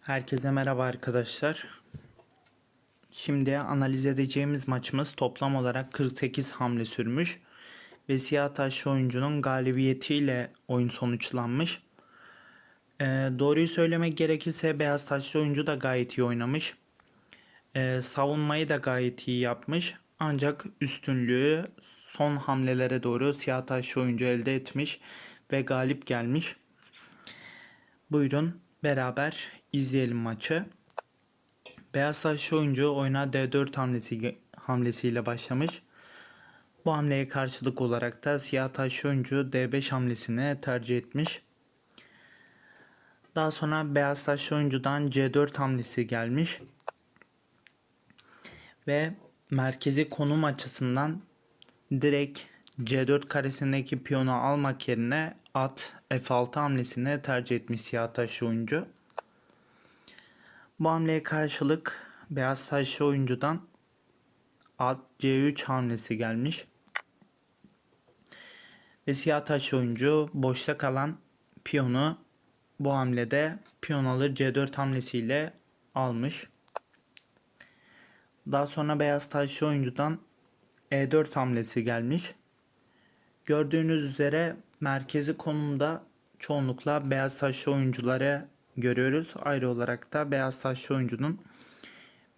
Herkese merhaba arkadaşlar. Şimdi analiz edeceğimiz maçımız toplam olarak 48 hamle sürmüş ve siyah taşlı oyuncunun galibiyetiyle oyun sonuçlanmış. Ee, doğruyu söylemek gerekirse beyaz taşlı oyuncu da gayet iyi oynamış. Ee, savunmayı da gayet iyi yapmış. Ancak üstünlüğü son hamlelere doğru siyah taşlı oyuncu elde etmiş ve galip gelmiş. Buyurun beraber izleyelim maçı. Beyaz saçlı oyuncu oyuna D4 hamlesi, hamlesiyle başlamış. Bu hamleye karşılık olarak da siyah taşlı oyuncu D5 hamlesini tercih etmiş. Daha sonra beyaz taşlı oyuncudan C4 hamlesi gelmiş. Ve merkezi konum açısından direkt C4 karesindeki piyonu almak yerine at F6 hamlesini tercih etmiş siyah taşlı oyuncu. Bu hamleye karşılık beyaz taşlı oyuncudan at C3 hamlesi gelmiş. Ve siyah taşlı oyuncu boşta kalan piyonu bu hamlede piyon alır C4 hamlesiyle almış. Daha sonra beyaz taşlı oyuncudan E4 hamlesi gelmiş. Gördüğünüz üzere merkezi konumda çoğunlukla beyaz saçlı oyuncuları görüyoruz. Ayrı olarak da beyaz saçlı oyuncunun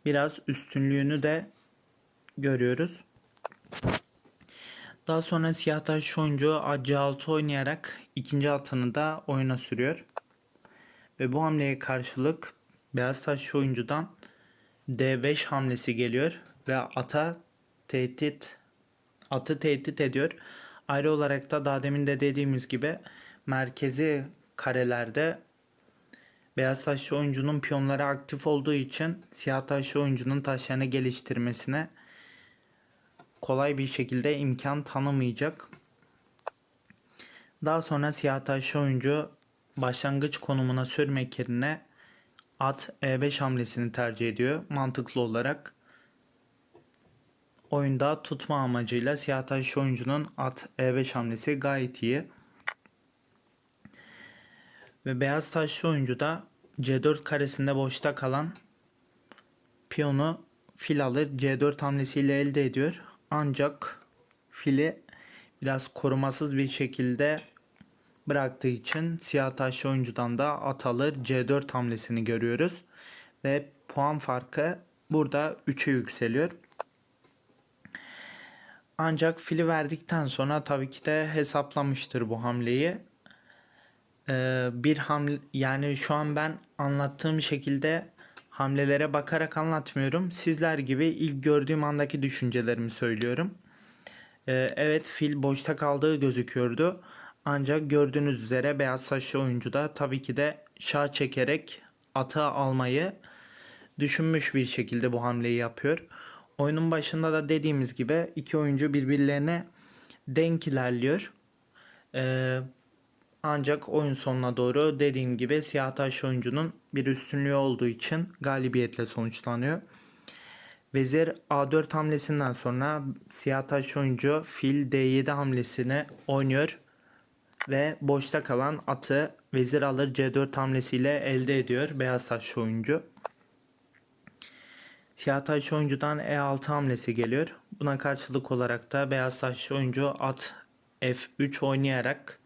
biraz üstünlüğünü de görüyoruz. Daha sonra siyah taşlı oyuncu AC6 oynayarak ikinci atını da oyuna sürüyor. Ve bu hamleye karşılık beyaz taşlı oyuncudan D5 hamlesi geliyor ve ata tehdit atı tehdit ediyor. Ayrı olarak da daha demin de dediğimiz gibi merkezi karelerde beyaz taşlı oyuncunun piyonları aktif olduğu için siyah taşlı oyuncunun taşlarını geliştirmesine kolay bir şekilde imkan tanımayacak. Daha sonra siyah taşlı oyuncu başlangıç konumuna sürmek yerine at E5 hamlesini tercih ediyor. Mantıklı olarak oyunda tutma amacıyla siyah taşlı oyuncunun at E5 hamlesi gayet iyi. Ve beyaz taşlı oyuncu da C4 karesinde boşta kalan piyonu fil alır C4 hamlesiyle elde ediyor. Ancak fili biraz korumasız bir şekilde bıraktığı için siyah taşlı oyuncudan da at alır C4 hamlesini görüyoruz. Ve puan farkı burada 3'e yükseliyor. Ancak fili verdikten sonra tabii ki de hesaplamıştır bu hamleyi. Ee, bir hamle yani şu an ben anlattığım şekilde hamlelere bakarak anlatmıyorum. Sizler gibi ilk gördüğüm andaki düşüncelerimi söylüyorum. Ee, evet fil boşta kaldığı gözüküyordu. Ancak gördüğünüz üzere beyaz saçlı oyuncu da tabii ki de şah çekerek atı almayı düşünmüş bir şekilde bu hamleyi yapıyor. Oyunun başında da dediğimiz gibi iki oyuncu birbirlerine denk ilerliyor. Ee, ancak oyun sonuna doğru dediğim gibi siyah taş oyuncunun bir üstünlüğü olduğu için galibiyetle sonuçlanıyor. Vezir A4 hamlesinden sonra siyah taş oyuncu fil D7 hamlesini oynuyor ve boşta kalan atı vezir alır C4 hamlesiyle elde ediyor beyaz taşlı oyuncu. Siyah taşlı oyuncudan E6 hamlesi geliyor. Buna karşılık olarak da beyaz taşlı oyuncu at F3 oynayarak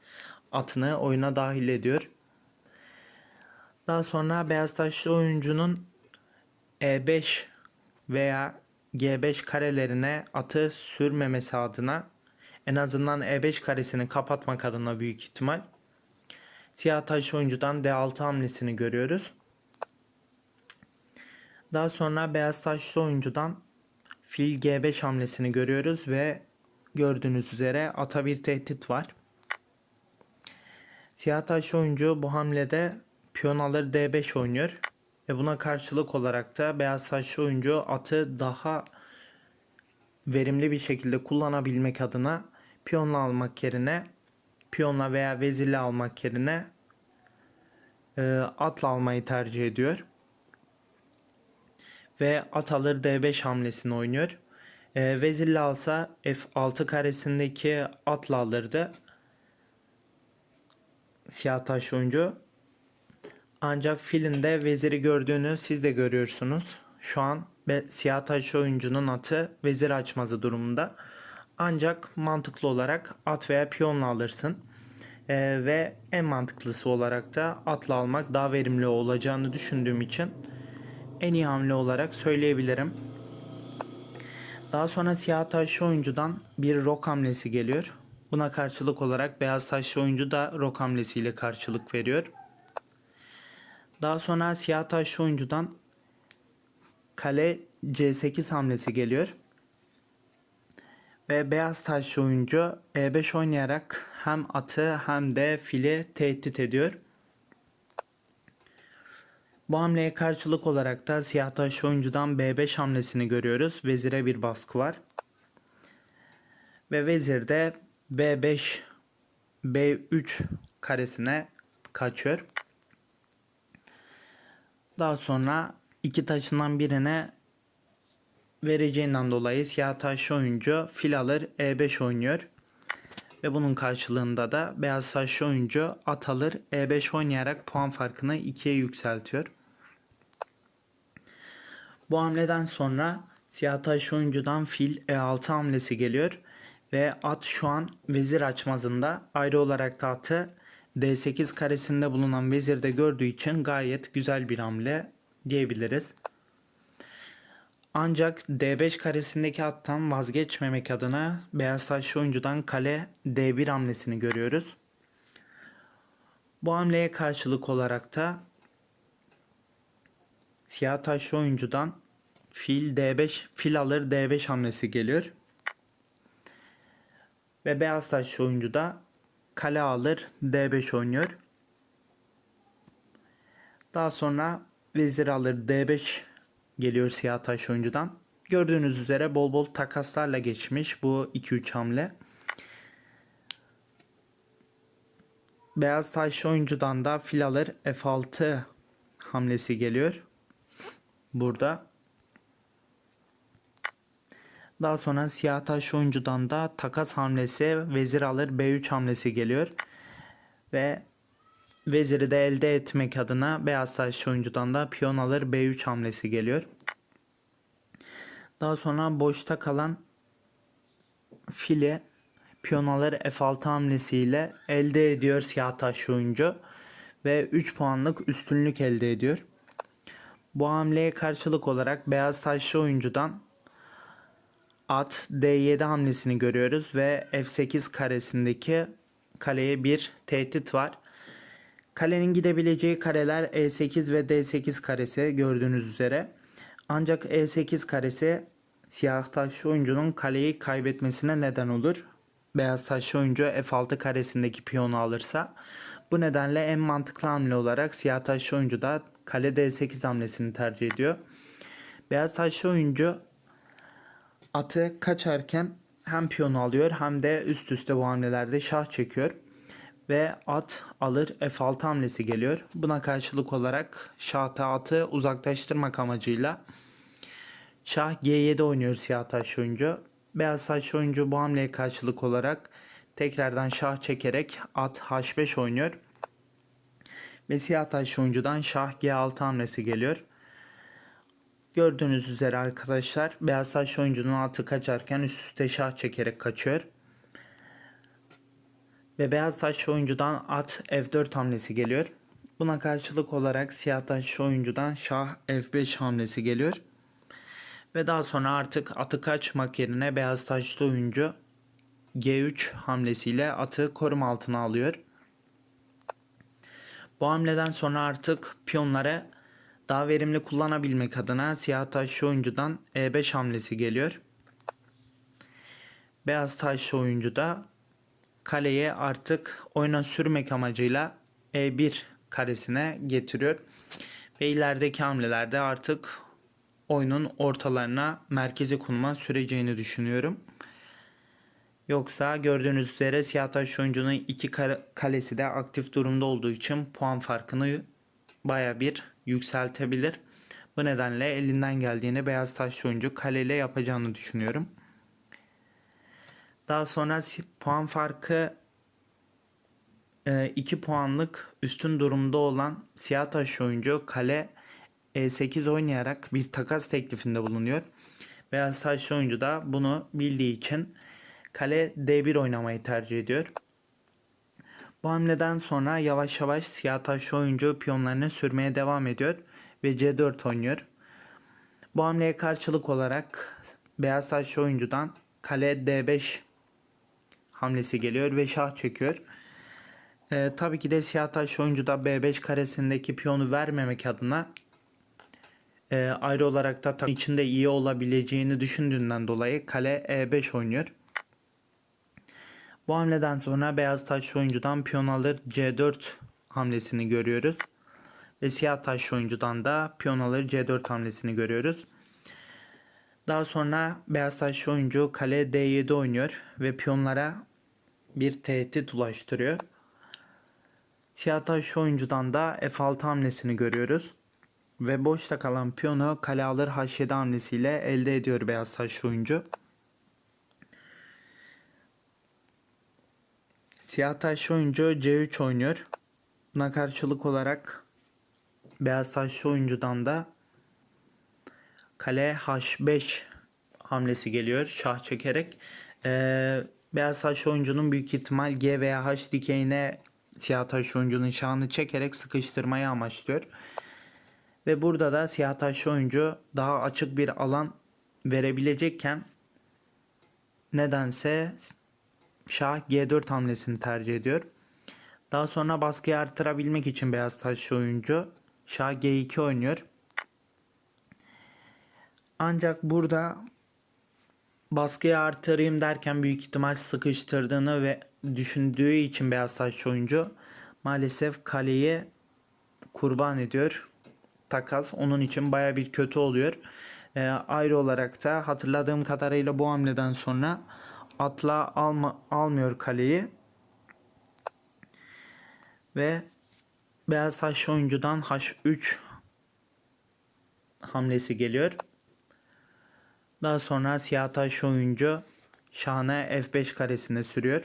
atını oyuna dahil ediyor. Daha sonra beyaz taşlı oyuncunun E5 veya G5 karelerine atı sürmemesi adına en azından E5 karesini kapatmak adına büyük ihtimal siyah taşlı oyuncudan D6 hamlesini görüyoruz. Daha sonra beyaz taşlı oyuncudan fil G5 hamlesini görüyoruz ve gördüğünüz üzere ata bir tehdit var. Siyah taşlı oyuncu bu hamlede piyon alır D5 oynuyor. Ve buna karşılık olarak da beyaz taşlı oyuncu atı daha verimli bir şekilde kullanabilmek adına piyonla almak yerine piyonla veya vezirle almak yerine e, atla almayı tercih ediyor ve at alır D5 hamlesini oynuyor. E, vezirle alsa F6 karesindeki atla alırdı. Siyah taş oyuncu. Ancak filinde veziri gördüğünü siz de görüyorsunuz. Şu an siyah taşlı oyuncunun atı vezir açmazı durumunda. Ancak mantıklı olarak at veya piyonla alırsın. Ee, ve en mantıklısı olarak da atla almak daha verimli olacağını düşündüğüm için en iyi hamle olarak söyleyebilirim. Daha sonra siyah taşlı oyuncudan bir rok hamlesi geliyor. Buna karşılık olarak beyaz taşlı oyuncu da rok hamlesiyle karşılık veriyor. Daha sonra siyah taşlı oyuncudan kale C8 hamlesi geliyor. Ve beyaz taşlı oyuncu E5 oynayarak hem atı hem de fili tehdit ediyor. Bu hamleye karşılık olarak da siyah taşlı oyuncudan B5 hamlesini görüyoruz. Vezire bir baskı var. Ve vezir de B5 B3 karesine kaçıyor. Daha sonra iki taşından birine vereceğinden dolayı siyah taşlı oyuncu fil alır E5 oynuyor. Ve bunun karşılığında da beyaz taşlı oyuncu at alır E5 oynayarak puan farkını 2'ye yükseltiyor. Bu hamleden sonra siyah taşlı oyuncudan fil E6 hamlesi geliyor. Ve at şu an vezir açmazında ayrı olarak da atı D8 karesinde bulunan vezirde gördüğü için gayet güzel bir hamle diyebiliriz. Ancak D5 karesindeki attan vazgeçmemek adına beyaz taşlı oyuncudan kale D1 hamlesini görüyoruz. Bu hamleye karşılık olarak da siyah taşlı oyuncudan fil D5 fil alır D5 hamlesi geliyor. Ve beyaz taşlı oyuncu da kale alır D5 oynuyor. Daha sonra vezir alır D5 geliyor siyah taş oyuncudan. Gördüğünüz üzere bol bol takaslarla geçmiş bu 2-3 hamle. Beyaz taş oyuncudan da fil alır F6 hamlesi geliyor. Burada. Daha sonra siyah taş oyuncudan da takas hamlesi vezir alır B3 hamlesi geliyor. Ve veziri de elde etmek adına beyaz taş oyuncudan da piyon alır B3 hamlesi geliyor. Daha sonra boşta kalan fili piyon alır F6 hamlesiyle elde ediyor siyah taş oyuncu ve 3 puanlık üstünlük elde ediyor. Bu hamleye karşılık olarak beyaz taşlı oyuncudan at D7 hamlesini görüyoruz ve F8 karesindeki kaleye bir tehdit var. Kalenin gidebileceği kareler E8 ve D8 karesi gördüğünüz üzere. Ancak E8 karesi siyah taşlı oyuncunun kaleyi kaybetmesine neden olur. Beyaz taşlı oyuncu F6 karesindeki piyonu alırsa. Bu nedenle en mantıklı hamle olarak siyah taşlı oyuncu da kale D8 hamlesini tercih ediyor. Beyaz taşlı oyuncu atı kaçarken hem piyonu alıyor hem de üst üste bu hamlelerde şah çekiyor. Ve at alır F6 hamlesi geliyor. Buna karşılık olarak şah atı uzaklaştırmak amacıyla şah G7 oynuyor siyah taş oyuncu. Beyaz taş oyuncu bu hamleye karşılık olarak tekrardan şah çekerek at H5 oynuyor. Ve siyah taş oyuncudan şah G6 hamlesi geliyor. Gördüğünüz üzere arkadaşlar beyaz taş oyuncunun atı kaçarken üst üste şah çekerek kaçıyor. Ve beyaz taş oyuncudan at F4 hamlesi geliyor. Buna karşılık olarak siyah taş oyuncudan şah F5 hamlesi geliyor. Ve daha sonra artık atı kaçmak yerine beyaz taşlı oyuncu G3 hamlesiyle atı koruma altına alıyor. Bu hamleden sonra artık piyonları daha verimli kullanabilmek adına siyah taşlı oyuncudan E5 hamlesi geliyor. Beyaz taşlı oyuncu da kaleye artık oyuna sürmek amacıyla E1 karesine getiriyor. Ve ilerideki hamlelerde artık oyunun ortalarına merkezi konuma süreceğini düşünüyorum. Yoksa gördüğünüz üzere siyah taş oyuncunun iki kalesi de aktif durumda olduğu için puan farkını baya bir yükseltebilir. Bu nedenle elinden geldiğini beyaz taş oyuncu kaleyle yapacağını düşünüyorum. Daha sonra puan farkı 2 puanlık üstün durumda olan siyah taş oyuncu kale E8 oynayarak bir takas teklifinde bulunuyor. Beyaz taşlı oyuncu da bunu bildiği için kale D1 oynamayı tercih ediyor. Bu hamleden sonra yavaş yavaş siyah taşlı oyuncu piyonlarını sürmeye devam ediyor ve C4 oynuyor. Bu hamleye karşılık olarak beyaz taşlı oyuncudan kale D5 hamlesi geliyor ve şah çekiyor. Ee, tabii ki de siyah taşlı oyuncu da B5 karesindeki piyonu vermemek adına e, ayrı olarak da takım içinde iyi olabileceğini düşündüğünden dolayı kale E5 oynuyor. Bu hamleden sonra beyaz taşlı oyuncudan piyon alır C4 hamlesini görüyoruz. Ve siyah taşlı oyuncudan da piyon alır C4 hamlesini görüyoruz. Daha sonra beyaz taşlı oyuncu kale D7 oynuyor ve piyonlara bir tehdit ulaştırıyor. Siyah taşlı oyuncudan da F6 hamlesini görüyoruz. Ve boşta kalan piyonu kale alır H7 hamlesiyle elde ediyor beyaz taşlı oyuncu. Siyah taşlı oyuncu C3 oynuyor. Buna karşılık olarak beyaz taşlı oyuncudan da kale H5 hamlesi geliyor şah çekerek. Ee, beyaz taşlı oyuncunun büyük ihtimal G veya H dikeyine siyah taşlı oyuncunun şahını çekerek sıkıştırmayı amaçlıyor. Ve burada da siyah taşlı oyuncu daha açık bir alan verebilecekken nedense Şah G4 hamlesini tercih ediyor. Daha sonra baskıyı artırabilmek için beyaz taşlı oyuncu Şah G2 oynuyor. Ancak burada baskıyı artırayım derken büyük ihtimal sıkıştırdığını ve düşündüğü için beyaz taşlı oyuncu maalesef kaleyi kurban ediyor. Takas onun için baya bir kötü oluyor. Ee, ayrı olarak da hatırladığım kadarıyla bu hamleden sonra atla alma, almıyor kaleyi. Ve beyaz taşlı oyuncudan H3 hamlesi geliyor. Daha sonra siyah taşlı oyuncu şahına F5 karesine sürüyor.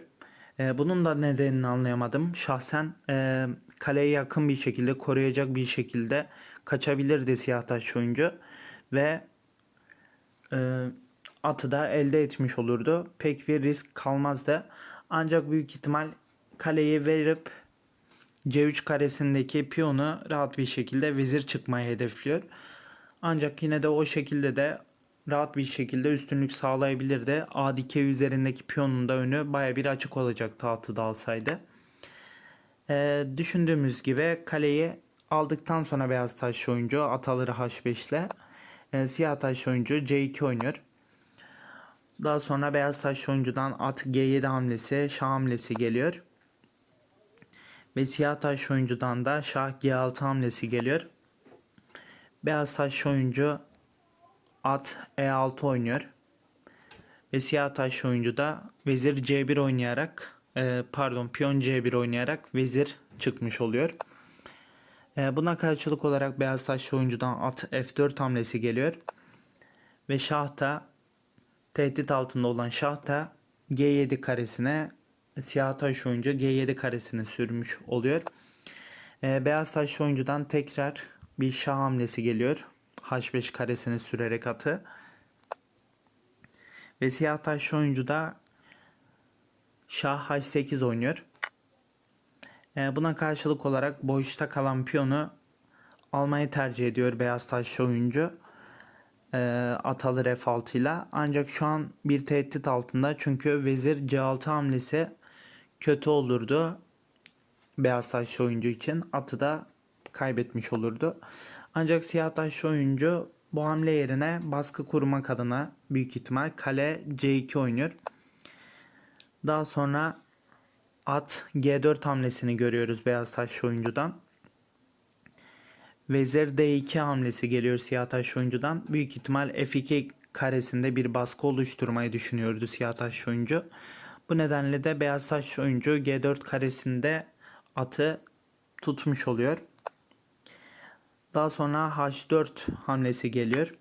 Ee, bunun da nedenini anlayamadım. Şahsen e, kaleye yakın bir şekilde koruyacak bir şekilde kaçabilirdi siyah taşlı oyuncu. Ve e, atı da elde etmiş olurdu. Pek bir risk kalmazdı. Ancak büyük ihtimal kaleyi verip C3 karesindeki piyonu rahat bir şekilde vezir çıkmayı hedefliyor. Ancak yine de o şekilde de rahat bir şekilde üstünlük sağlayabilirdi. A dikey üzerindeki piyonun da önü baya bir açık olacaktı atı da alsaydı. Ee, düşündüğümüz gibi kaleyi aldıktan sonra beyaz taş oyuncu at alır H5 ile e, siyah taş oyuncu C2 oynuyor. Daha sonra beyaz taş oyuncudan at G7 hamlesi, şah hamlesi geliyor. Ve siyah taş oyuncudan da şah G6 hamlesi geliyor. Beyaz taş oyuncu at E6 oynuyor. Ve siyah taş oyuncu da vezir C1 oynayarak e, pardon piyon C1 oynayarak vezir çıkmış oluyor. E, buna karşılık olarak beyaz taş oyuncudan at F4 hamlesi geliyor. Ve şah da tehdit altında olan şah da G7 karesine siyah taş oyuncu G7 karesini sürmüş oluyor. Ee, beyaz taş oyuncudan tekrar bir şah hamlesi geliyor. H5 karesini sürerek atı. Ve siyah taş oyuncu da şah H8 oynuyor. Ee, buna karşılık olarak boşta kalan piyonu almayı tercih ediyor beyaz taşlı oyuncu e, atalı F6 ile. Ancak şu an bir tehdit altında çünkü vezir C6 hamlesi kötü olurdu. Beyaz taşlı oyuncu için atı da kaybetmiş olurdu. Ancak siyah taşlı oyuncu bu hamle yerine baskı kurmak adına büyük ihtimal kale C2 oynuyor. Daha sonra at G4 hamlesini görüyoruz beyaz taşlı oyuncudan. Vezir D2 hamlesi geliyor siyah taş oyuncudan. Büyük ihtimal F2 karesinde bir baskı oluşturmayı düşünüyordu siyah taş oyuncu. Bu nedenle de beyaz taş oyuncu G4 karesinde atı tutmuş oluyor. Daha sonra H4 hamlesi geliyor.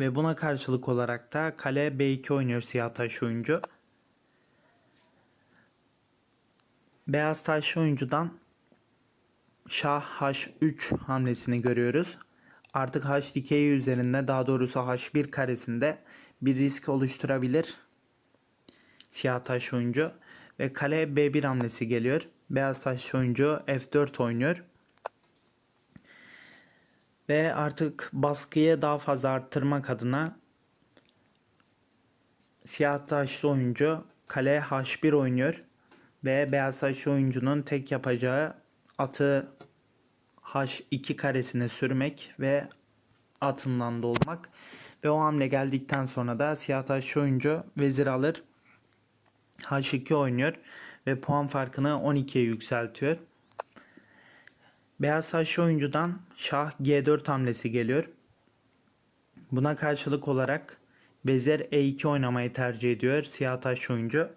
Ve buna karşılık olarak da kale B2 oynuyor siyah taş oyuncu. Beyaz taşlı oyuncudan Şah H3 hamlesini görüyoruz. Artık H dikeyi üzerinde daha doğrusu H1 karesinde bir risk oluşturabilir. Siyah taş oyuncu ve kale B1 hamlesi geliyor. Beyaz taş oyuncu F4 oynuyor. Ve artık baskıyı daha fazla arttırmak adına siyah taşlı oyuncu kale H1 oynuyor. Ve beyaz taşlı oyuncunun tek yapacağı atı H2 karesine sürmek ve atından dolmak. Ve o hamle geldikten sonra da siyah taşlı oyuncu vezir alır. H2 oynuyor ve puan farkını 12'ye yükseltiyor. Beyaz taşlı oyuncudan şah G4 hamlesi geliyor. Buna karşılık olarak vezir E2 oynamayı tercih ediyor siyah taşlı oyuncu.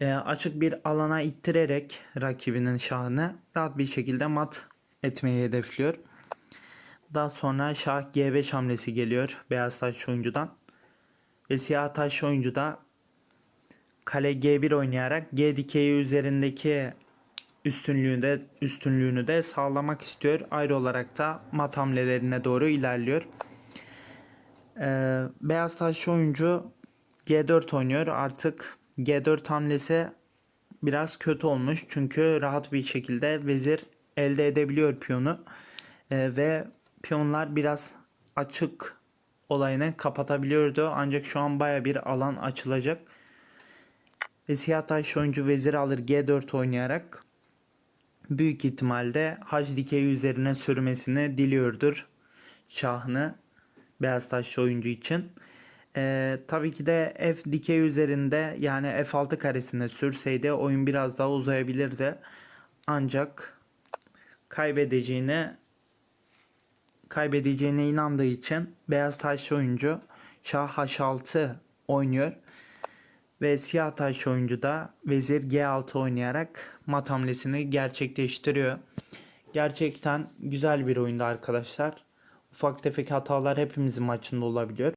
E, açık bir alana ittirerek rakibinin şahını rahat bir şekilde mat etmeyi hedefliyor. Daha sonra şah G5 hamlesi geliyor beyaz taşlı oyuncudan. Ve siyah taşlı oyuncu da kale G1 oynayarak G dikeyi üzerindeki üstünlüğünü de, üstünlüğünü de sağlamak istiyor. Ayrı olarak da mat hamlelerine doğru ilerliyor. Ee, beyaz taşlı oyuncu G4 oynuyor. Artık G4 hamlesi biraz kötü olmuş. Çünkü rahat bir şekilde vezir elde edebiliyor piyonu. Ee, ve piyonlar biraz açık olayını kapatabiliyordu. Ancak şu an baya bir alan açılacak. Ve siyah taşlı oyuncu vezir alır G4 oynayarak büyük ihtimalle hac dikeyi üzerine sürmesini diliyordur şahını beyaz taşlı oyuncu için. Ee, tabii ki de F dikey üzerinde yani F6 karesine sürseydi oyun biraz daha uzayabilirdi. Ancak kaybedeceğini kaybedeceğine inandığı için beyaz taşlı oyuncu şah H6 oynuyor. Ve siyah taşlı oyuncu da vezir G6 oynayarak mat hamlesini gerçekleştiriyor. Gerçekten güzel bir oyundu arkadaşlar. Ufak tefek hatalar hepimizin maçında olabiliyor.